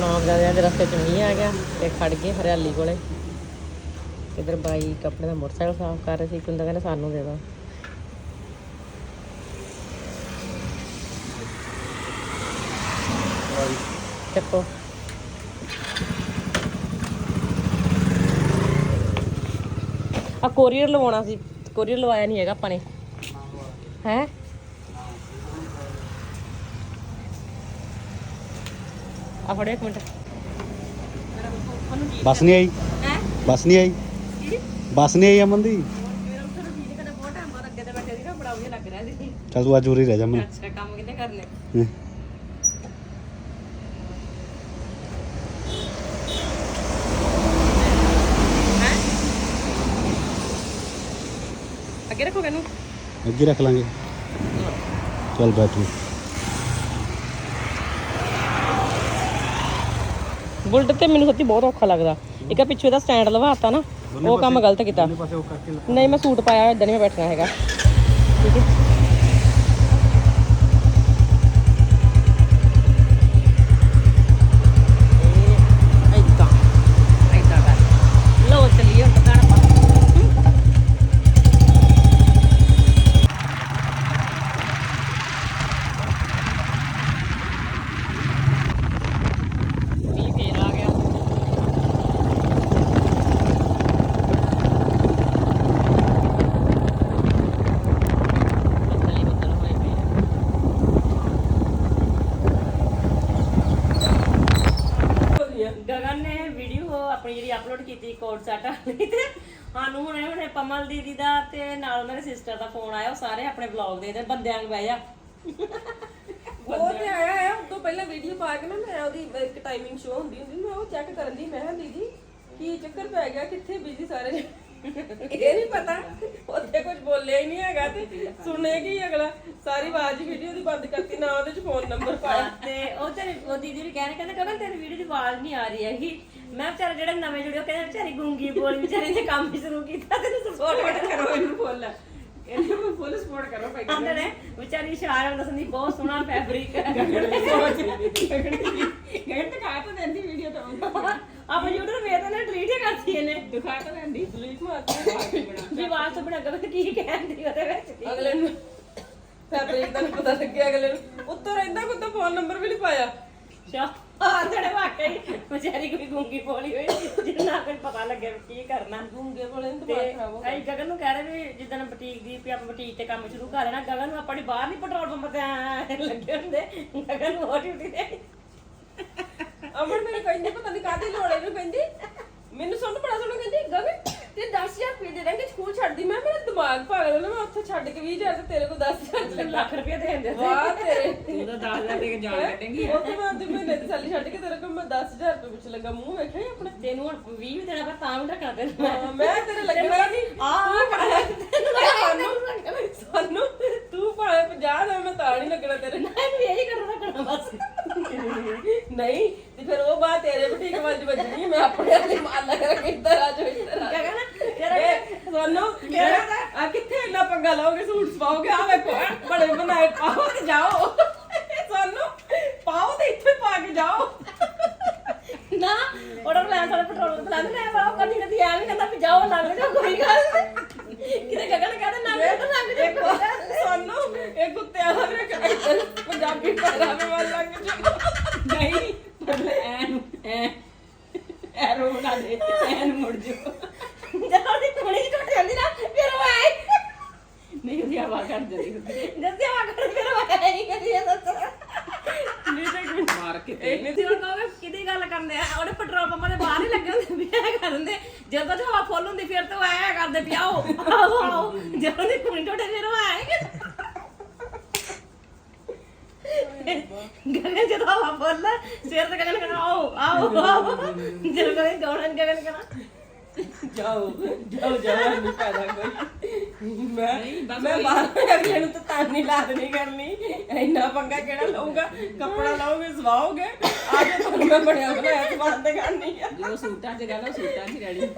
ਸਤਨਾਮ ਜਾਂਦੇ ਦੇ ਰਸਤੇ ਚ ਮੀਂਹ ਆ ਗਿਆ ਤੇ ਖੜ ਗਏ ਹਰਿਆਲੀ ਕੋਲੇ। ਇਧਰ ਬਾਈ ਕੱਪੜੇ ਦਾ ਮੋਟਰਸਾਈਕਲ ਸਾਫ਼ ਕਰ ਰਹੇ ਸੀ ਕੁੰਦਾ ਕਹਿੰਦਾ ਸਾਨੂੰ ਦੇ ਦੋ। ਚੱਕੋ। ਆ ਕੋਰੀਅਰ ਲਵਾਉਣਾ ਸੀ, ਕੋਰੀਅਰ ਲਵਾਇਆ ਨਹੀਂ ਹੈਗਾ ਆਪਾਂ ਨੇ। ਹੈ? ਆ ਫੜੋ ਇੱਕ ਮਿੰਟ। ਬੱਸ ਨਹੀਂ ਆਈ? ਹੈ? ਬੱਸ ਨਹੀਂ ਆਈ? ਬੱਸ ਨਹੀਂ ਅਮਨ ਦੀ? ਚੱਲ ਤੂੰ ਅੱਜ ਉਰੇ ਰਹਿ ਜਾ ਅੱਛਾ ਕੰਮ ਕਿਤੇ ਕਰਨੇ? ਅੱਗੇ ਰੱਖ ਲਾਂਗੇ। ਚੱਲ ਬੈਠੂ ਬੁਲਟ ਤੇ ਮੈਨੂੰ ਸੱਚੀ ਬਹੁਤ ਔਖਾ ਲੱਗਦਾ। ਇੱਕ ਆ ਪਿੱਛੇ ਇਹਦਾ ਸਟੈਂਡ ਲਵਾਤਾ ਨਾ ਉਹ ਕੰਮ ਗਲਤ ਕੀਤਾ। ਨਹੀਂ ਮੈਂ ਸੂਟ ਪਾਇਆ ਇਦਾਂ ਨਹੀਂ ਮੈਂ ਬੈਠਣਾ ਹੈਗਾ। ਠੀਕ ਹੈ ਇਹ ਏਦਾਂ ਏਦਾਂ ਕਰ ਲਓ ਚਲੀਏ ਹੁਣ ਦੁਕਾਨ ਪਾ ਮੀਂਹ ਫੇਰ ਆ ਗਿਆ ਬੱਦਲ ਹੀ ਬੱਦਲ ਹੋਏ ਪਏ ਆ। ਗਗਨ ਨੇ ਵੀਡੀਓ ਆਪਣੀ ਜਿਹੜੀ ਅਪਲੋਡ ਕੀਤੀ ਕੋਡ ਸੈਟ ਵਾਲੀ ਤੇ ਸਾਨੂੰ ਹੁਣੇ ਹੁਣੇ ਪਮਲ ਦੀਦੀ ਦਾ ਤੇ ਨਾਲ ਮੇਰੇ ਸਿਸਟਰ ਦਾ ਫੋਨ ਆਇਆ ਉਹ ਸਾਰੇ ਆਪਣੇ ਵਲੌਗ ਦੇਖਦੇ ਬੰਦਿਆਂ ਨੂੰ ਬਹਿ ਜਾ। ਉਹ ਤੇ ਆਇਆ ਹੈ ਉਹ ਤੋਂ ਪਹਿਲਾਂ ਵੀਡੀਓ ਪਾ ਕੇ ਨਾ ਮੈਂ ਉਹਦੀ ਇੱਕ ਟਾਈਮਿੰਗ ਸ਼ੋ ਹੁੰਦੀ ਹੁੰਦੀ ਮੈਂ ਉਹ ਚੈੱਕ ਕਰਨ ਦੀ ਮੈਂ ਕਿਹਾ ਦੀਦੀ ਕੀ ਚੱਕਰ ਪੈ ਗਿਆ? ਕਿੱਥੇ ਬਿਜ਼ੀ ਸਾਰੇ? ਇਹ ਨਹੀਂ ਪਤਾ ਉੱਥੇ ਕੁਝ ਬੋਲਿਆ ਹੀ ਨਹੀਂ ਹੈਗਾ ਤੇ ਸੁਣੇ ਕੀ ਅਗਲਾ? ਸਾਰੀ ਆਵਾਜ਼ ਵੀਡੀਓ ਦੀ ਬੰਦ ਕਰਤੀ ਨਾ ਉਹਦੇ ਚ ਫੋਨ ਨੰਬਰ ਪਾਇਆ। ਤੇ ਉਹ ਤੇਰੀ ਉਹ ਦੀਦੀ ਵੀ ਕਹਿਣ ਕਹਿੰਦੇ ਕਹਿੰਦਾ ਤੇਰੀ ਵੀਡੀਓ ਦੀ ਆਵਾਜ਼ ਨਹੀਂ ਆ ਰਹੀ ਹੈਗੀ। ਮੈਂ ਵਿਚਾਰਾ ਜਿਹੜੇ ਨਵੇਂ ਜੁੜੇ ਉਹ ਕਹਿੰਦੇ ਵਿਚਾਰੀ ਗੂੰਗੀ ਬੋਲੀ ਵਿਚਾਰੀ ਨੇ ਕੰਮ ਵੀ ਸ਼ੁਰੂ ਕੀਤਾ ਤੈਨੂੰ ਸਪੋਰਟ ਕਰੋ ਇਹਨੂੰ ਫੁੱਲ ਇਹਨੂੰ ਫੁੱਲ ਸਪੋਰਟ ਕਰੋ ਭਾਈ ਆਂਦੇ ਨੇ ਵਿਚਾਰੀ ਇਸ਼ਾਰਿਆਂ ਨਾਲ ਦੱਸਦੀ ਬਹੁਤ ਸੋਹਣਾ ਫੈਬਰਿਕ ਹੈ। ਗੈਂਟ ਦਿਖਾ ਤਾਂ ਦਿੰਦੀ ਵੀਡੀਓ ਤਾਂ ਆਪਾਂ YouTube ਵੇਖਦੇ ਨੇ ਡਿਲੀਟ ਹੀ ਕਰਤੀ ਇਹਨੇ। ਦਿਖਾ ਤਾਂ ਦਿੰਦੀ ਡਿਲੀਟ ਮਾਰਦੀ ਵੀ ਆਵਾਜ਼ ਤੋਂ ਬਣਾ ਕੇ ਕੀ ਕਹਿੰਦੀ ਉਹਦੇ ਵਿੱਚ। ਕੀ ਅਗਲੇ ਨੂੰ ਫੈਬਰਿਕ ਦਾ ਨੀ ਪਤਾ ਲੱਗਿਆ ਅਗਲੇ ਨੂੰ। ਉੱਤੋਂ ਰਹਿੰਦਾ ਕੋਈ ਤਾਂ ਫੋਨ ਨੰਬਰ ਵੀ ਨਹੀਂ ਪਾਇਆ। ਸ਼ਾ ਆ ਜਿਹੜੇ ਵਾਕਈ ਵਿਚਾਰੀ ਕੋਈ ਗੂੰਗੀ ਬੋਲੀ ਹੋਈ ਜਿੰਨਾ ਕੋਈ ਪਤਾ ਲੱਗਿਆ ਵੀ ਕੀ ਕਰਨਾ। ਗੂੰਗੇ ਵਾਲੇ ਨੂੰ ਤੇ ਦਿਮਾਗ ਖਰਾਬ ਹੋ ਅਸੀਂ ਗਗਨ ਨੂੰ ਕਹਿ ਰਹੇ ਵੀ ਜਿੱਦਣ ਬੁਟੀਕ ਦੀ ਵੀ ਆਪਾਂ ਬੁਟੀਕ ਤੇ ਕੰਮ ਸ਼ੁਰੂ ਕਰ ਲੈਣਾ ਗਗਨ ਨੂੰ ਆਪਾਂ ਬਾਹਰ ਨਹੀਂ ਪੈਟਰੋਲ ਪੰਪ ਤੇ ਐਂ ਲੱਗੇ ਹੁੰਦੇ ਗਗਨ ਨੂੰ ਹੋਰ ਡਿਊਟੀ ਦੇ ਅਮਰ ਮੈਨੂੰ ਕਹਿੰਦੀ ਪਤਾ ਨਹੀਂ ਕਾਹਦੀ ਲੋੜ ਇਹਨੂੰ ਕਹਿੰਦੀ ਮੈਨੂੰ ਸੁਣ ਬੜਾ ਸੁਣ ਕਹਿੰਦੀ ਗਗਨ। ਤੇ 10000 ਰੁਪਏ ਦੇ ਦਾਂਗੇ ਸਕੂਲ ਛੱਡਦੀ ਮੈਂ ਮੇਰਾ ਦਿਮਾਗ ਪਾਗਲ ਨਾ ਮੈਂ ਉੱਥੇ ਛੱਡ ਕੇ 20000 ਤੇ ਤੇਰੇ ਕੋਲ 10000 ਲੱਖ ਲੱਖ ਰੁਪਏ ਦੇ ਦਿੰਦੇ ਸੀ ਵਾਹ ਤੇਰੇ। ਤੂੰ ਤਾਂ 10000 ਦੇ ਕੇ ਜਾਣ ਕੱਢੇਂਗੀ ਉੱਥੇ ਮੈਂ ਤੇ ਮਹੀਨੇ ਦੀ ਸਾਲੀ ਛੱਡ ਕੇ ਤੇਰੇ ਕੋਲ ਮੈਂ 10000 ਰੁਪਏ ਵਿੱਚ ਲੱਗਾ ਮੂੰਹ ਵੇਖਿਆ ਹੀ ਆਪਣਾ? ਤੈਨੂੰ ਹੁਣ 20 ਵੀ ਦੇਣਾ ਪਰ ਤਾਂ ਵੀ ਰੱਖਣਾ ਤੈਨੂੰ ਹਾਂ, ਮੈਂ ਤੇਰੇ ਲੱਗਣਾ ਨਹੀਂ ਆ ਸਾਨੂੰ ਸਾਨੂੰ ਤੂੰ ਭਾਵੇਂ 50 ਦਾ ਮੈਂ ਤਾਂ ਨਹੀਂ ਲੱਗਣਾ ਤੇਰੇ ਨਾਲ। ਮੈਂ ਵੀ ਇਹੀ ਕਰਨਾ ਰੱਖਣਾ ਬਸ। ਨਹੀਂ ਤੇ ਫਿਰ ਉਹ ਬਾਤ ਤੇਰੇ ਬੁਟੀਕ ਵੱਲ ਵੱਜਣੀ ਮੈਂ ਆਪਣੇ ਵਾਲੀ ਮਾਲ ਲਗਾ ਕੇ ਇੱਧਰ ਆ ਜਾਓ ਇੱਧਰ ਆ ਜਾਓ। ਗਗਨ ਤੇਰਾ ਇਹ ਤੁਹਾਨੂੰ? ਆ ਕਿੱਥੇ ਇੰਨਾ ਪੰਗਾ ਲਾਓਗੇ? ਸੂਟ ਸਵਾਓਗੇ? ਆ ਵੇਖੋ, ਬੜੇ ਬਣਾਏ। ਪਾਓ ਤੇ ਜਾਓ ਸਾਨੂੰ ਪਾਓ ਤੇ ਇੱਥੇ ਪਾ ਕੇ ਜਾਓ ਨਾ ਉਹਦਾ ਪਲਾਨ ਸਾਡਾ ਪੈਟਰੋਲ ਪਲਾਨ ਲੈ ਵਾਲਾ ਕਦੀ ਕਦੀ ਐਵੇਂ ਕਹਿੰਦਾ ਵੀ ਜਾਓ ਲੰਘ ਜਾਓ ਕੋਈ ਗੱਲ ਨਹੀਂ ਕਿਤੇ ਗਗਨ ਕਹਿੰਦਾ ਲੰਘ ਜਾਓ ਤਾਂ ਲੰਘ ਜਾਓ ਕੋਈ ਗੱਲ ਨੀ। ਸਾਨੂੰ ਇਹ ਕੁੱਤਿਆਂ ਦਾ ਵੀ ਇੱਧਰ ਪੰਜਾਬੀ ਪਹਿਰਾਵੇ ਵੱਲ ਲੰਘ ਜਾਓ ਨਹੀਂ ਮਤਲਬ ਐਨ ਐ ਐਰੋ ਬਣਾ ਦੇ ਐਨ ਮੁੜ ਜਾਓ ਜਦੋਂ ਦੀ ਕੁੜੀ ਟੁੱਟ ਜਾਂਦੀ ਨਾ ਫਿਰ ਉਹ ਆਏ ਨਹੀਂ ਕਰ ਜਾਂਦੀ ਹੁੰਦੀ ਜਦ ਆ ਕਰ ਫਿਰ ਆਏ ਨਹੀਂ ਕਦੀ ਇਹ ਦੱਸ ਨਹੀਂ ਤਾਂ ਮਾਰ ਕੇ ਇਹ ਤੇ ਉਹ ਕਹੋਗੇ ਕਿਹਦੀ ਗੱਲ ਕਰਦੇ ਆ ਉਹਨੇ ਪੈਟਰੋਲ ਪੰਪਾਂ ਦੇ ਬਾਹਰ ਹੀ ਲੱਗੇ ਹੁੰਦੇ ਵੀ ਐ ਕਰਦੇ ਜਦੋਂ ਤੇ ਹਵਾ ਫੁੱਲ ਹੁੰਦੀ ਫਿਰ ਤਾਂ ਐ ਕਰਦੇ ਵੀ ਆਓ ਆਓ ਆਓ। ਜਦੋਂ ਦੀ ਕੁੜੀ ਟੁੱਟੇ ਫਿਰ ਉਹ ਆਏ ਗਗਨ ਜਦੋਂ ਹਵਾ ਫੁੱਲ ਸਿਰ ਤੇ ਗਗਨ ਕਹਿੰਦਾ ਆਓ ਆਓ ਆਓ। ਜਦੋਂ ਗਗਨ ਗਗਨ ਕਹਿੰਦਾ ਜਾਓ ਜਾਓ ਜਾਓ ਨਹੀਂ ਪੈਦਾ ਕੋਈ ਮੈਂ ਮੈਂ ਬਾਹਰ ਅਗਲੇ ਨੂੰ ਤਾਂ ਤਾਂ ਨਹੀਂ ਲਾਦ ਨਹੀਂ ਕਰਨੀ ਇੰਨਾ ਪੰਗਾ ਕਿਹੜਾ ਲਊਗਾ ਕੱਪੜਾ ਲਾਓਗੇ ਸਵਾਓਗੇ ਆ ਕੇ ਤੁਹਾਨੂੰ ਮੈਂ ਬਣਿਆ ਬਣਾਇਆ ਸਮਾਨ ਤੇ ਕਰਨੀ ਆ ਜਦੋਂ ਸੂਟਾਂ 'ਚ ਰਹਿਣਾ ਸੂਟਾਂ 'ਚ ਰਹਿਣੀ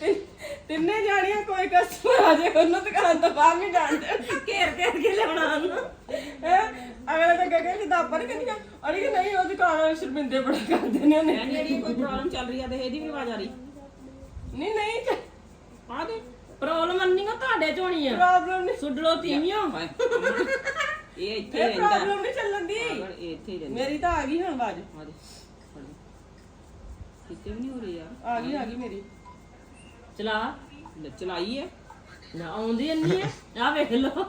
ਤੇ ਤਿੰਨੇ ਜਾਣੀਆਂ ਕੋਈ ਕਸਟਮਰ ਆ ਜਾਏ ਉਹਨੂੰ ਦੁਕਾਨ ਤੋਂ ਬਾਹਰ ਨਹੀਂ ਜਾਣ ਦੇ ਘੇਰ ਘੇਰ ਕੇ ਲਿਆਉਣਾ ਉਹਨੂੰ ਹੈ ਅਗਲੇ ਤਾਂ ਕਹਿੰਦੇ ਕਿ ਦਾਪਾ ਨਹੀਂ ਕਹਿੰਦੀਆਂ ਅਰੇ ਨਹੀਂ ਉਹ ਦੁਕਾਨ ਸ਼ਰਮਿੰਦੇ ਬੜਾ ਕਰਦੇ ਨੇ ਉਹਨੇ ਜਿਹੜੀ ਕੋਈ ਪ੍ਰੋਬਲਮ ਚੱਲ ਰਹੀ ਆ ਤੇ ਇਹਦੀ ਵੀ ਆਵਾਜ਼ ਆ ਰਹੀ ਨਹੀਂ ਨਹੀਂ ਆ ਦੇ। ਪ੍ਰੋਬਲਮ ਨਹੀਂ ਉਹ ਤੁਹਾਡੇ ਚ ਹੋਣੀ ਆ। ਪ੍ਰੋਬਲਮ ਨਹੀਂ। ਸੁਡਲੋ ਤੀਵੀਓ ਇਹ ਇੱਥੇ ਇਹ ਰਹਿੰਦਾ। ਪ੍ਰੋਬਲਮ ਨਹੀਂ ਚੱਲਣ ਦੀ। ਇਹ ਇੱਥੇ ਹੀ ਰਹਿੰਦਾ। ਮੇਰੀ ਤਾਂ ਆ ਗਈ ਹੁਣ ਆਵਾਜ਼। ਆ ਦੇ ਆ ਦੇ। ਕਿਤੇ ਵੀ ਨਹੀਂ ਹੋ ਰਹੀ ਯਾਰ। ਆ ਗਈ ਆ ਗਈ ਮੇਰੀ। ਚਲਾ। ਲੈ, ਚਲਾਈ ਹੈ ਨਾ ਆਉਂਦੀ ਇੰਨੀ ਆ। ਆ ਵੇਖ ਲਓ।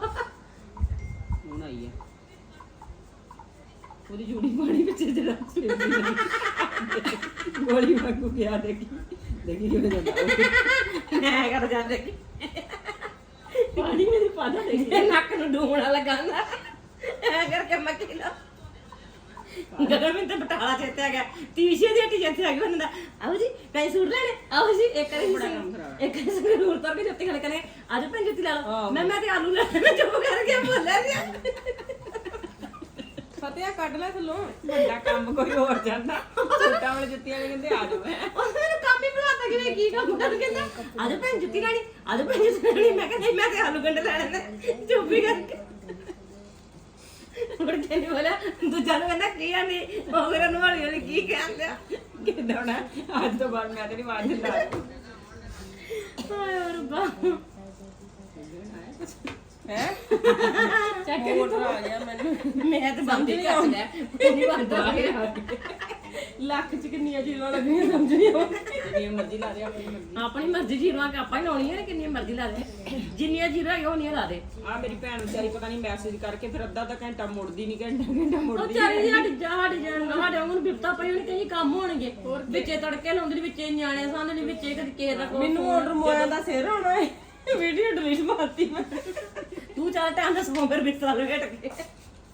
ਹੁਣ ਆਈ ਹੈ ਉਹਦੀ ਜੂੜੀ ਪਾਣੀ ਵਿੱਚ ਜਿਹੜਾ ਗੋਲੀ ਵਾਂਗੂ ਗਿਆ ਦੇਖੀ। ਦੇਖੀ ਕਿਵੇਂ ਜਾਂਦਾ। ਮੈਂ ਕਰ ਜਾਂਦੇ ਕਿ ਪਾਣੀ ਮੇਰੇ ਪਾਦਾ ਦੇ ਨੱਕ ਨੂੰ ਡੂਣਾ ਲਗਾਉਂਦਾ ਐ ਕਰਕੇ ਮੱਕੀ ਲਾ ਗਰਮ ਤੇ ਬਟਾਲਾ ਚੇਤੇ ਆ ਗਿਆ। ਤੀਸ਼ੇ ਦੀ ਹੱਟੀ ਚੇਤੇ ਆ ਗਿਆ ਬੰਦਾ ਆਓ ਜੀ ਕਈ ਸੂਟ ਲੈਣੇ ਆਓ ਜੀ ਇੱਕ ਵਾਰੀ ਬੜਾ ਕੰਮ ਖਰਾਬ। ਇੱਕ ਵਾਰੀ ਸੂਟ ਹੋਰ ਤਰ ਕੇ ਜੁੱਤੀ ਖੜ ਕਰੇ ਅੱਜ ਭੈਣ ਜੁੱਤੀ ਲਾ ਲਓ। ਮੈਂ ਮੈਂ ਤੇ ਆਲੂ ਲੈ ਮੈਂ ਚੁੱਪ ਕਰ ਗਿਆ ਬੋਲਿਆ ਜੀ ਫਤਿਆ ਕੱਢ ਲੈ ਥੱਲੋਂ। ਵੱਡਾ ਕੰਮ ਕੋਈ ਹੋਰ ਜਾਂਦਾ। ਛੋਟਾ ਵਾਲੇ ਜੁੱਤੀਆਂ ਵਾਲੇ ਕਹਿੰਦੇ ਆ ਜਾਓ ਉਹ ਮੈਨੂੰ ਕੰਮ ਹੀ ਬੁਲਾਤਾ ਕਿ ਮੈਂ ਕੀ ਕੰਮ ਕਰ ਕਹਿੰਦਾ ਅੱਜ ਭੈਣ ਜੁੱਤੀ ਲੈਣੀ ਅੱਜ ਭੈਣ ਜੁੱਤੀ ਲੈਣੀ। ਮੈਂ ਕਹਿੰਦਾ ਮੈਂ ਤੇ ਆਲੂ ਗੰਡੇ ਲੈਣੇ ਨੇ ਚੁੱਪ ਕਰਕੇ। ਮੁੜ ਕੇ ਨਹੀਂ ਬੋਲਿਆ ਦੂਜਾ ਨੂੰ ਕਹਿੰਦਾ ਕੀ ਆ ਨਹੀਂ ਉਹ ਮੇਰਾ ਨੂੰ ਹੌਲੀ ਹੌਲੀ ਕੀ ਕਹਿੰਦਾ ਕਿੱਦਾਂ ਹੋਣਾ ਅੱਜ ਤੋਂ ਬਾਅਦ ਮੈਂ ਤੇਰੀ ਆਵਾਜ਼ ਲਾ ਹਾਏ ਰੱਬਾ। ਹੈ? ਚੱਕ ਮੋਟਰ ਆ ਗਿਆ ਮੈਨੂੰ। ਮੈਂ ਤੇ ਬੰਦ ਹੀ ਕਰ ਲਿਆ। ਨਹੀਂ ਬੰਦ ਆ ਗਿਆ। ਲੱਖ ਚ ਕਿੰਨੀਆਂ ਚੀਜ਼ਾਂ ਲੱਗਣੀਆਂ ਸਮਝ ਨਹੀਂ ਆਉਂਦੀ। ਜਿੰਨੀ ਮਰਜ਼ੀ ਲਾ ਦੇ ਆਪਣੀ ਮਰਜ਼ੀ। ਆਪਣੀ ਮਰਜ਼ੀ ਜੀਰਵਾ ਕੇ ਆਪਾਂ ਹੀ ਲਾਉਣੀ ਹੈ ਕਿੰਨੀ ਮਰਜ਼ੀ ਲਾ ਦੇ। ਜਿੰਨੀਆਂ ਜੀਰਾਂ ਹੈਗੀਆਂ ਉਹਨੀਆਂ ਲਾ ਦੇ। ਆ ਮੇਰੀ ਭੈਣ ਵਿਚਾਰੀ ਪਤਾ ਨਹੀਂ ਮੈਸੇਜ ਕਰਕੇ ਫਿਰ ਅੱਧਾ ਅੱਧਾ ਘੰਟਾ ਮੁੜਦੀ ਨਹੀਂ ਘੰਟਾ ਘੰਟਾ ਉਹ ਮੁੜਦੀ ਚਾਰੀ ਦੀ ਹੱਡ ਹੱਡ ਜਾਣ ਸਾਡੇ ਵਾਂਗੂ ਨੂੰ ਬਿਪਤਾ ਪਈ ਹੋਣੀ ਕਈ ਕੰਮ ਹੋਣਗੇ। ਵਿੱਚੇ ਤੜਕੇ ਲਾਉਂਦੇ ਨੇ ਵਿੱਚੇ ਨਿਆਣੇ ਸਾਹਮਣੇ ਵਿੱਚੇ ਕਦੀ ਕਿਸੇ ਦਾ ਕੋਈ ਮੈਨੂੰ ਆਰਡਰ ਮੋਇਆ ਦਾ ਸਿਰ ਹੋਣਾ ਹੈ। ਵੀਡੀਓ ਡਿਲੀਟ ਮਾਰਤੀ ਮੈਂ। ਤੂੰ ਚਾਰ ਟਾਈਮ ਦਾ ਸੌਂ ਫਿਰ ਬਿਸਤਰਾ ਲਵੇਟ ਕੇ।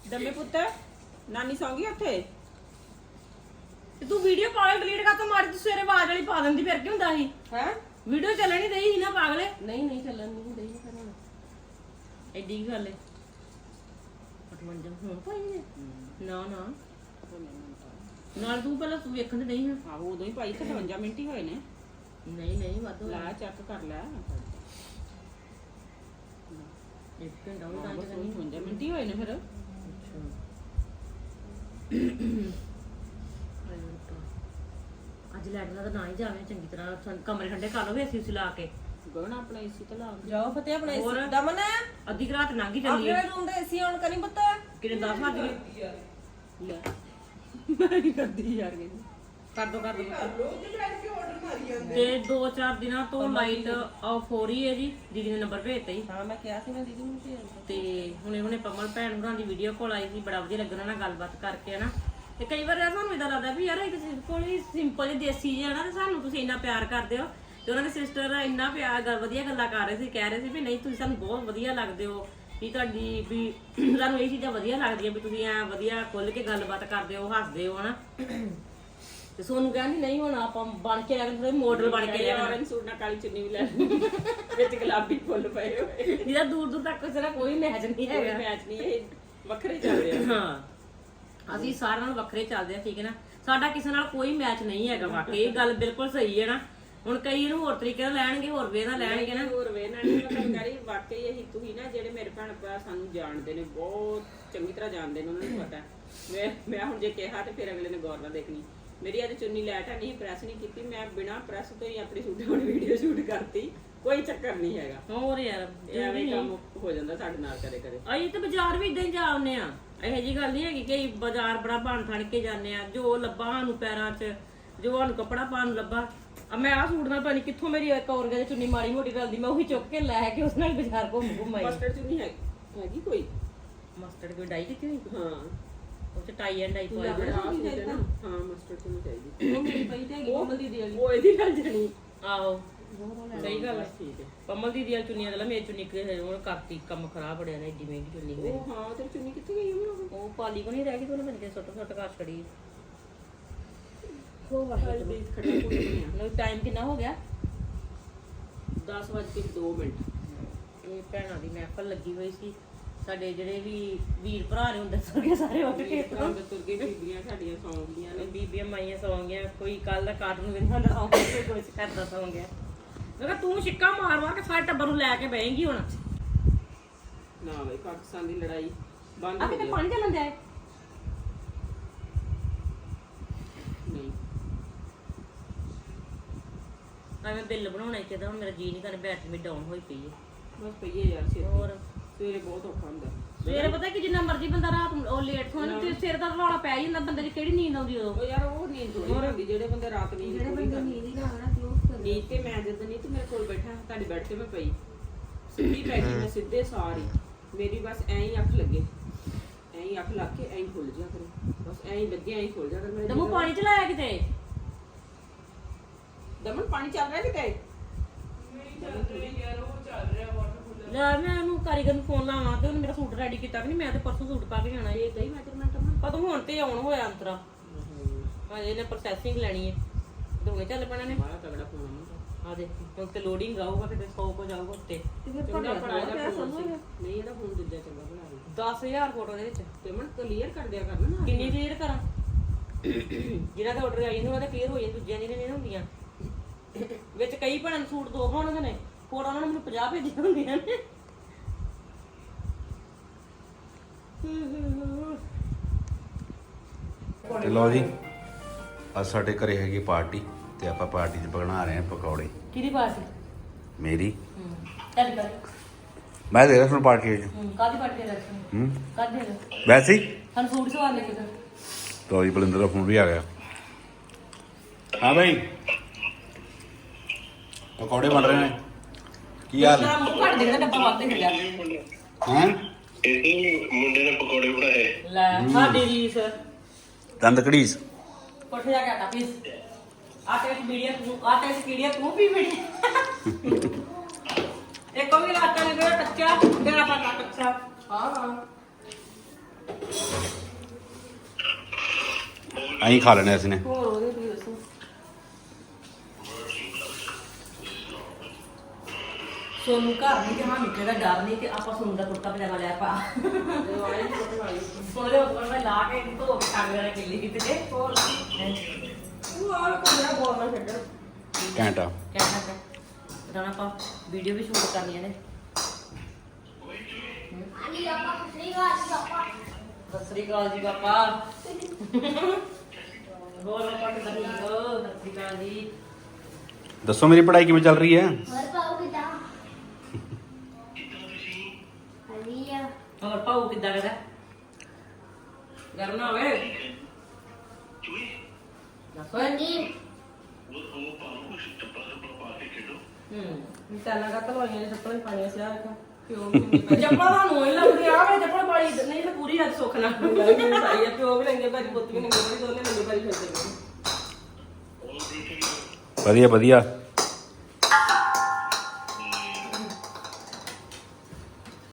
ਦੰਮੇ ਪੁੱਤ ਨਾਨੀ ਸੌਂ ਗਈ ਉੱਥੇ? ਤੇ ਤੂੰ ਵੀਡੀਓ ਪਾਗਲ ਡਿਲੀਟ ਕਰ ਤੂੰ ਮਾਰੀ ਤੂੰ ਸਵੇਰੇ ਆਵਾਜ਼ ਵਾਲੀ ਪਾ ਦਿੰਦੀ ਫਿਰ ਕੀ ਹੁੰਦਾ ਸੀ? ਹੈ? ਵੀਡੀਓ ਚੱਲਣ ਰਹੀ ਸੀ ਨਾ ਪਾਗਲੇ? ਨਹੀਂ ਨਹੀਂ ਚੱਲਣ ਨਹੀਂ ਦੇਈ ਫਿਰ ਹੁਣ। ਐਡੀ ਕੀ ਗੱਲ ਹੈ ਪਟਵੰਜਮ ਹੁਣ ਪਾਈ ਨੇ ਨਾ। ਨਾਲ ਤੂੰ ਪਹਿਲਾਂ ਤੂੰ ਵੇਖਣ ਤੇ ਨਹੀਂ ਹਾਂ ਆਹੋ ਉਦੋਂ ਹੀ ਪਾਈ ਤੇ 52 ਮਿੰਟ ਹੀ ਹੋਏ ਨੇ। ਨਹੀਂ ਨਹੀਂ ਵੱਧ। ਲਾ ਚੈੱਕ ਕਰ ਲੈ। ਇੱਕ ਘੰਟਾ ਉਹ ਤਾਂ ਉਹੀ 52 ਮਿੰਟ ਹੀ ਹੋਏ ਨੇ ਫਿਰ। ਅੱਜ ਲੈਟ ਦਾ ਤਾਂ ਨਾ ਹੀ ਜਾਵੇ ਚੰਗੀ ਤਰ੍ਹਾਂ ਠੰ- ਕਮਰੇ ਠੰਡੇ ਕਰ ਲਵੇ ਏਸੀ ਲਾ ਕੇ। ਗਗਨ ਆਪਣਾ ਏਸੀ ਤੇ ਲਾ ਜਾਓ ਫਤਿਹ ਆਪਣਾ ਹੋਰ? ਏਸੀ ਦਮਨ। ਅੱਧੀ ਕੁ ਰਾਤ ਲੰਘ ਹੀ ਚੱਲੀ ਆਪਣੇ ਹੈ ਰੂਮ ਦਾ ਏਸੀ ਆਨ ਕਰੀ ਪਤਾ? ਕਿਨੇ 10 ਵੱਜ ਗਏ? ਲੈ। ਮੈਂ ਕੀ ਕਰਦੀ ਯਾਰ ਕਹਿੰਦੀ ਕਰ ਦੋ ਕਰ ਦੋ। ਤੇ ਦੋ ਚਾਰ ਦਿਨਾਂ ਤੋਂ ਲਾਈਟ ਆਫ ਹੋ ਰਹੀ ਹੈ ਜੀ। ਦੀਦੀ ਨੇ ਨੰਬਰ ਭੇਜਤਾ ਜੀ। ਹਾਂ ਮੈਂ ਕਿਹਾ ਸੀ ਮੈਂ ਦੀਦੀ ਨੂੰ ਭੇਜ। ਤੇ ਹੁਣੇ ਹੁਣੇ ਪਮਲ ਭੈਣ ਉਹਨਾਂ ਦੀ ਵੀਡੀਓ ਕਾਲ ਆਈ ਸੀ ਬੜਾ ਵਧੀਆ ਲੱਗਣਾ ਨਾਲ ਗੱਲਬਾਤ ਕਰਕੇ ਹਨਾ। ਤੇ ਕਈ ਵਾਰ ਯਾਰ ਸਾਨੂੰ ਇਦਾਂ ਲੱਗਦਾ ਵੀ ਯਾਰ ਇਹ ਕਿਸੇ ਕੋਲ ਹੀ ਸਿੰਪਲ ਜਿਹੀ ਦੇਸੀ ਜਿਹਾ ਨਾ ਤੇ ਸਾਨੂੰ ਤੁਸੀਂ ਇੰਨਾ ਪਿਆਰ ਕਰਦੇ ਹੋ। ਤੇ ਉਹਨਾਂ ਦੇ ਸਿਸਟਰ ਇੰਨਾ ਪਿਆਰ ਗੱਲ ਵਧੀਆ ਗੱਲਾਂ ਕਰ ਰਹੇ ਸੀ ਕਹਿ ਰਹੇ ਸੀ ਵੀ ਨਹੀਂ ਤੁਸੀਂ ਸਾਨੂੰ ਬਹੁਤ ਵਧੀਆ ਲੱਗਦੇ ਹੋ ਵੀ ਤੁਹਾਡੀ ਵੀ ਸਾਨੂੰ ਇਹ ਚੀਜ਼ਾਂ ਵਧੀਆ ਲੱਗਦੀਆਂ ਵੀ ਤੁਸੀਂ ਐ ਵਧੀਆ ਖੁੱਲ ਕੇ ਗੱਲਬਾਤ ਕਰਦੇ ਹੋ ਹੱਸਦੇ ਹੋ ਹਨਾ। ਤੇ ਸੋਨੂੰ ਕਹਿੰਦੀ ਨਹੀਂ ਹੁਣ ਆਪਾਂ ਬਣ ਕੇ ਰਹਿਣਾ ਮਾਡਲ ਬਣ ਕੇ ਰਹਿਣਾ ਔਰੰਜ ਸੂਟ ਨਾਲ ਕਾਲੀ ਚੁੰਨੀ ਵੀ ਲੈ ਲਈ। ਵਿੱਚ ਗੁਲਾਬੀ ਫੁੱਲ ਪਏ ਹੋਏ। ਜਿਹਦਾ ਦੂਰ ਦੂਰ ਤੱਕ ਦਾ ਕੋਈ ਮੈਚ ਨਹੀਂ ਕੋਈ ਹੈਗਾ। ਮੈਚ ਨਹੀਂ ਇਹ ਵੱਖਰੇ ਚੱਲ ਰਹੇ ਹਾਂ। ਅਸੀਂ ਸਾਰਿਆਂ ਨਾਲ ਵੱਖਰੇ ਚੱਲਦੇ ਆ ਠੀਕ ਹੈ ਨਾ? ਸਾਡਾ ਕਿਸੇ ਨਾਲ ਕੋਈ ਮੈਚ ਨਹੀਂ ਹੈਗਾ ਵਾਕਈ। ਇਹ ਗੱਲ ਬਿਲਕੁਲ ਸਹੀ ਹੈ ਨਾ? ਹੁਣ ਕਈ ਇਹਨੂੰ ਹੋਰ ਤਰੀਕੇ ਨਾਲ ਲੈਣਗੇ ਹੋਰ ਵੇ ਨਾਲ ਲੈਣਗੇ ਨਾ। ਹੋਰ ਵੇ ਨਾ ਨਹੀਂ ਮਤਲਬ ਕਰੀ ਵਾਕਈ ਇਹੀ ਤੁਸੀਂ ਨਾ ਜਿਹੜੇ ਮੇਰੇ ਭੈਣ ਭਰਾ ਸਾਨੂੰ ਜਾਣਦੇ ਨੇ ਬਹੁਤ ਚੰਗੀ ਤਰ੍ਹਾਂ ਜਾਣਦੇ ਨੇ ਉਹਨਾਂ ਨੂੰ ਪਤਾ ਮੈਂ ਮੈਂ ਹੁਣ ਜੇ ਕਿਹਾ ਤੇ ਫਿਰ ਅਗਲੇ ਨੇ ਗੌਰ ਨਾਲ ਦੇਖਣੀ। ਮੇਰੀ ਅੱਜ ਚੁੰਨੀ ਲੈਟ ਹੈ ਨਹੀਂ ਪ੍ਰੈਸ ਨਹੀਂ ਕੀਤੀ ਮੈਂ ਬਿਨਾ ਪ੍ਰੈਸ ਤੋਂ ਹੀ ਆਪਣੀ ਸ਼ੂਟ ਵਾਲੀ ਵੀਡੀਓ ਸ਼ੂਟ ਕਰਤੀ। ਕੋਈ ਚੱਕਰ ਨਹੀਂ ਹੈਗਾ। ਹੋਰ ਯਾਰ ਐਵੇਂ ਹੀ ਕੰਮ ਹੋ ਜਾਂਦਾ ਸਾਡੇ ਨਾਲ ਕਦੇ ਕਦੇ। ਅਸੀਂ ਤੇ ਬਾਜ਼ਾਰ ਵੀ ਇਦਾਂ ਹੀ ਜਾਂਦੇ ਆ ਇਹੋ ਜੀ ਗੱਲ ਨਹੀਂ ਹੈਗੀ ਕਿ ਬਾਜ਼ਾਰ ਬੜਾ ਬਣ ਥਣ ਕੇ ਜਾਂਦੇ ਆ ਜੋ ਲੱਭਾ ਸਾਨੂੰ ਪੈਰਾਂ 'ਚ ਜੋ ਸਾਨੂੰ ਕੱਪੜਾ ਪਾਉਣ ਨੂੰ ਲੱਭਾ। ਆ ਮੈਂ ਆ ਸੂਟ ਨਾਲ ਪਾਣੀ ਕਿੱਥੋਂ ਮੇਰੀ ਇੱਕ ਔਰਗੇ ਦੀ ਚੁੰਨੀ ਮਾੜੀ ਮੋਟੀ ਰਲਦੀ ਮੈਂ ਉਹੀ ਚੁੱਕ ਕੇ ਲੈ ਕੇ ਉਸ ਨਾਲ ਬਾਜ਼ਾਰ ਘੁੰਮ ਘੁੰਮ ਆਈ। ਮਸਟਰਡ ਚੁੰਨੀ ਹੈ ਹੈਗੀ ਕੋਈ? ਮਸਟਰਡ ਕੋਈ ਡਾਈ ਕੀਤੀ ਹੋਈ? ਹਾਂ। ਉਹ ਚ ਟਾਈ ਐਂਡ ਪਾਈ ਹੈ ਨਾ। ਹਾਂ ਮਸਟਰਡ ਚੁੰਨੀ ਚਾਹੀਦੀ। ਉਹ ਮੇਰੀ ਪਈ ਤੇ ਹੈਗੀ ਕੋਮਲ ਦੀਦੀ ਵਾਲੀ। ਉਹ ਇਹਦੀ ਨਾਲ ਜਣੀ। ਆਹੋ। ਸਹੀ ਗੱਲ ਹੈ ਠੀਕ ਹੈ। ਕਮਲ ਦੀ ਦੀਆਂ ਚੁੰਨੀਆਂ ਦੇ ਲਾ ਮੇਰੀ ਚੁੰਨੀ ਕਿ ਹੁਣ ਕਰਤੀ ਕੰਮ ਖਰਾਬ ਬੜਿਆ ਨੇ ਏਡੀ ਮਹਿੰਗੀ ਚੁੰਨੀ ਮੇਰੀ। ਉਹ ਹਾਂ ਤੇਰੀ ਚੁੰਨੀ ਕਿੱਥੇ ਗਈ ਹੁਣ ਉਹ ਪਾਲੀ ਕੋ ਨਹੀਂ ਰਹਿ ਗਈ ਤੂੰ ਮੈਨੂੰ ਕਿ ਸੁੱਟ ਖੜੀ। ਹੋ ਨੂੰ ਟਾਈਮ ਕਿੰਨਾ ਹੋ ਗਿਆ? 10 ਵਜੇ ਕੇ 2 ਮਿੰਟ। ਇਹ ਭੈਣਾਂ ਦੀ ਮਹਿਫਲ ਲੱਗੀ ਹੋਈ ਸੀ। ਸਾਡੇ ਜਿਹੜੇ ਵੀ ਵੀਰ ਭਰਾ ਨੇ ਹੁੰਦੇ ਸਰਗੇ ਸਾਰੇ ਉੱਠ ਕੇ ਕੰਮ ਤੁਰ ਗਈ ਬੀਬੀਆਂ ਸਾਡੀਆਂ ਸੌਂ ਗਈਆਂ ਨੇ। ਬੀਬੀਆਂ ਮਾਈਆਂ ਸੌਂ ਗਈਆਂ ਕੋਈ ਕੱਲ ਦਾ ਕਾਰਟੂਨ ਵੇਖਦਾ ਹੁੰਦਾ ਸੌਂ ਕੋਈ ਕੁਝ ਕਰਦਾ ਸੌਂ ਗਿਆ ਮੈਂ ਕਿਹਾ ਤੂੰ ਛਿੱਕਾ ਮਾਰ ਮਾਰ ਕੇ ਸਾਰੇ ਟੱਬਰ ਨੂੰ ਲੈ ਕੇ ਬਹੇਂਗੀ ਹੁਣ। ਨਾ ਬਈ ਪਾਕਿਸਤਾਨ ਦੀ ਲੜਾਈ ਬੰਦ ਆ ਹੋ ਕਿਤੇ ਜਾਏ ਪਾਣੀ ਚੱਲਣ ਦਿਆ ਏ। ਨਹੀਂ। ਐਵੇਂ ਬਿੱਲ ਬਣਾਉਣਾ ਚਾਹੀਦਾ ਹੁਣ ਮੇਰਾ ਜੀ ਨਹੀਂ ਕਰ ਬੈਟਰੀ ਡਾਊਨ ਹੋਈ ਪਈ ਹੈ ਬਸ ਪਈਏ ਯਾਰ ਛੇਤੀ। ਹੋਰ? ਸਵੇਰੇ ਬਹੁਤ ਔਖਾ ਹੁੰਦਾ। ਸਵੇਰੇ ਪਤਾ ਕਿ ਜਿੰਨਾ ਮਰਜ਼ੀ ਬੰਦਾ ਰਾਤ ਨੂੰ ਉਹ ਲੇਟ ਸੌਣਾ ਤੇ ਸਿਰ ਦਾ ਰੌਲਾ ਪੈ ਜਾਂਦਾ ਬੰਦੇ ਦੀ ਕਿਹੜੀ ਨੀਂਦ ਆਉਂਦੀ ਉਦੋਂ? ਉਹ ਯਾਰ ਉਹ ਨੀਂਦ ਥੋੜੀ ਹੁੰਦੀ ਜਿਹੜੇ ਬੰਦੇ ਰਾਤ ਨੀਂਦ ਜਿਹੜੇ ਬੰਦੇ ਕਰਦੇ। ਨੀਂਦ ਹੀ ਨਾ ਆਣਾ ਕਿਉਂ ਨੀਂਦ ਤੇ ਮੈਂ ਜਦੋਂ ਨਹੀਂ ਤੇ ਮੇਰੇ ਕੋਲ ਬੈਠਾ ਤੁਹਾਡੀ ਬੈਠ ਤੇ ਮੈਂ ਪਈ। ਸਿੱਧੀ ਪੈ ਗਈ ਮੈਂ ਸਿੱਧੇ ਸਾਰੀ ਮੇਰੀ ਬਸ ਐਂ ਹੀ ਅੱਖ ਲੱਗੇ। ਐਂ ਹੀ ਅੱਖ ਲੱਗ ਕੇ ਐਂ ਹੀ ਖੁੱਲ ਜਾ ਕਰੇ। ਬਸ ਐਂ ਹੀ ਲੱਗੇ ਐਂ ਹੀ ਖੁੱਲ ਜਾ ਕਰੇ। ਮੇਰੇ ਦਮੂ ਪਾਣੀ ਚ ਲਾਇਆ ਕਿਤੇ? ਦਮਨ ਪਾਣੀ ਚੱਲ ਰਿਹਾ ਕਿਤੇ? ਲੈ ਮੈਂ ਉਹਨੂੰ ਕਾਰੀਗਰ ਨੂੰ ਫੋਨ ਲਾਵਾਂ ਤੇ ਉਹਨੇ ਮੇਰਾ ਸੂਟ ਰੈਡੀ ਕੀਤਾ ਕਿ ਨਹੀਂ ਮੈਂ ਤੇ ਪਰਸੋਂ ਸੂਟ ਪਾ ਕੇ ਜਾਣਾ ਇਹ ਗਈ ਮੈਜਰਮੈਂਟ ਪਤਾ ਹੁਣ ਤੇ ਆਉਣ ਹੋਇਆ ਅੰਤਰਾ। ਹਜੇ ਇਹਨੇ ਪ੍ਰੋਸੈਸਿੰਗ ਲੈਣੀ ਹੈ। ਦੋਵੇਂ ਚੱਲ ਪੈਣਾ ਨੇ। ਬੜਾ ਤਗੜਾ ਫੋਨ ਆ ਦੇ ਹੁਣ ਤੇ ਲੋਡਿੰਗ ਆਊਗਾ ਕਿਤੇ 100 ਕੋ ਜਾਊਗਾ ਉੱਤੇ। ਤੇ ਫਿਰ ਤੁਹਾਡਾ ਭਰਾ ਪਿਆ ਦਾ ਫੋਨ ਸਮਝ ਸੀ। ਨਹੀਂ ਇਹਦਾ ਫੋਨ ਦੂਜਾ ਚੰਗਾ ਬਣਾ ਲਈ 10000 ਫੋਟੋ ਦੇ ਵਿੱਚ। ਮਨ ਕਲੀਅਰ ਕਰ ਦਿਆ ਕਰਨਾ ਨਾ ਕਿੰਨੀ ਕਲੀਅਰ ਕਰਾਂ? ਜਿਨ੍ਹਾਂ ਦੇ ਆਰਡਰ ਆਈ ਨੇ ਉਹਨਾਂ ਦੇ ਕਲੀਅਰ ਹੋ ਜਾਂਦੇ ਦੂਜਿਆਂ ਦੀ ਨਹੀਂ ਹੁੰਦੀਆਂ। ਵਿੱਚ ਕਈ ਭੈਣਾਂ ਨੂੰ ਸੂਟ ਦੋ ਬਣਾਉਣੇ ਨੇ। ਫੋਟੋ ਉਹਨਾਂ ਨੇ ਮੈਨੂੰ 50 ਭੇਜੀਆਂ ਹੁੰਦੀਆਂ ਨੇ। ਤੇ ਲਓ ਜੀ ਅੱਜ ਸਾਡੇ ਘਰੇ ਹੈਗੀ ਪਾਰਟੀ ਤੇ ਆਪਾਂ ਪਾਰਟੀ 'ਚ ਬਣਾ ਰਹੇ ਹਾਂ ਪਕੌੜੇ। ਕਿਹਦੀ ਪਾਰਟੀ? ਮੇਰੀ। ਹੂੰ ਚੱਲ ਕਰ ਮੈਂ ਦੇ ਰਿਹਾ ਤੁਹਾਨੂੰ ਪਾਰਟੀ 'ਚ ਹੂੰ ਕਾਦੀ ਪਾਰਟੀ ਦੇ ਰੱਖ? ਹੂੰ। ਕਾਦੀ ਵੈਸੇ ਹੀ। ਸਾਨੂੰ ਸੂਟ ਸਵਾਰ ਲੈ ਕੇ ਦੇ ਲਓ ਜੀ ਬਲਿੰਦਰ ਦਾ ਫੋਨ ਵੀ ਆ ਗਿਆ। ਹਾਂ ਭਾਈ ਪਕੌੜੇ ਬਣ ਰਹੇ ਨੇ। ਕੀ ਹਾਲ ਮੂੰਹ ਡੱਬਾ ਵੱਧ ਹੈ ਮੁੰਡੇ ਨੇ ਪਕੌੜੇ ਬਣਾਏ। ਲੈ ਸਾਡੀ ਰੀਸ ਦੰਦ ਕੜੀਸ। ਕੋਠੇ ਜਾ ਕੇ ਆਟਾ ਪੀਸ ਆਟੇ ਦੀ ਵੀਡੀਓ ਤੂੰ ਆਟੇ ਦੀ ਵੀਡੀਓ ਤੂੰ ਵੀ ਵੀਡੀਓ ਇੱਕ ਵੀ ਆਟਾ ਨਹੀਂ ਗਿਆ ਕੱਚਾ ਤੇਰਾ ਪਤਾ ਕੱਚਾ ਹਾਂ ਹਾਂ। ਅਸੀਂ ਖਾ ਲੈਣੇ ਅਸੀਂ ਨੇ ਹੋਰ ਉਹਦੇ ਤੁਸੀਂ ਦੱਸੋ ਸੋਨੂੰ ਘਰ ਨਹੀਂ ਤੇ ਸਾਨੂੰ ਕਿਹਦਾ ਡਰ ਨਹੀਂ ਤੇ ਆਪਾਂ ਸੋਨੂੰ ਦਾ ਕੁੜਤਾ ਪਜਾਮਾ ਲਿਆ ਪਾ। ਸੋਲੇ ਉੱਪਰ ਮੈਂ ਲਾ ਕੇ ਧੋ ਕੇ ਟੰਗ ਲੈਣਾ ਕਿੱਲੀ ਕਿਤੇ ਤੇ ਹੋਰ ਉਹ ਆ ਕੋਲਾ ਬੋਲਣਾ ਛੱਡਣ ਘੰਟਾ। ਕਹਿਣਾ ਤੇ। ਤਾਂ ਆਪਾਂ ਵੀਡੀਓ ਵੀ ਸ਼ੂਟ ਕਰਨੀਆਂ ਨੇ ਸਤਿ ਸ੍ਰੀ ਅਕਾਲ ਜੀ ਪਾਪਾ। ਹੋਰ ਪਾਪਾ ਕਿਦਾਂ ਹੋ? ਸਤਿ ਸ੍ਰੀ ਅਕਾਲ ਜੀ। ਦੱਸੋ ਮੇਰੀ ਪੜ੍ਹਾਈ ਕਿਵੇਂ ਚੱਲ ਰਹੀ ਹੈ? ਹੋਰ ਪਾਉ ਕਿੱਦਾਂ? ਕਰਦਾ? ਗਰਮ ਨਾ ਹੋਵੇ। ਦੱਸੋ ਹੂੰ ਮਿਸਾਲਾਂ ਕਾ ਤਲਵਾਈਆਂ ਨੇ ਚੱਪਲਾਂ ਪਾਣੀਆਂ ਸਿਆ ਰੱਖਾ ਪਿਓ ਵੀ ਲੰਗੇ ਪੈਰੀ ਚੱਪਲਾਂ ਤੁਹਾਨੂੰ ਹੀ ਲੱਗਦੀ ਆ ਵੇ ਚੱਪਲ ਪਾਣੀ ਨਹੀਂ ਤਾਂ ਪੂਰੀ ਅੱਜ ਸੁੱਖ ਨਾ ਪਾਈ ਆ ਪਿਓ ਵੀ ਲੰਗੇ ਪੈਰੀ ਪੁੱਤ ਵੀ ਲੰਗੇ ਪੈਰੀ ਦੋਨੇ ਲੰਗੇ ਪੈਰੀ ਫਿਰਦੇ ਨੇ ਵਧੀਆ ਵਧੀਆ।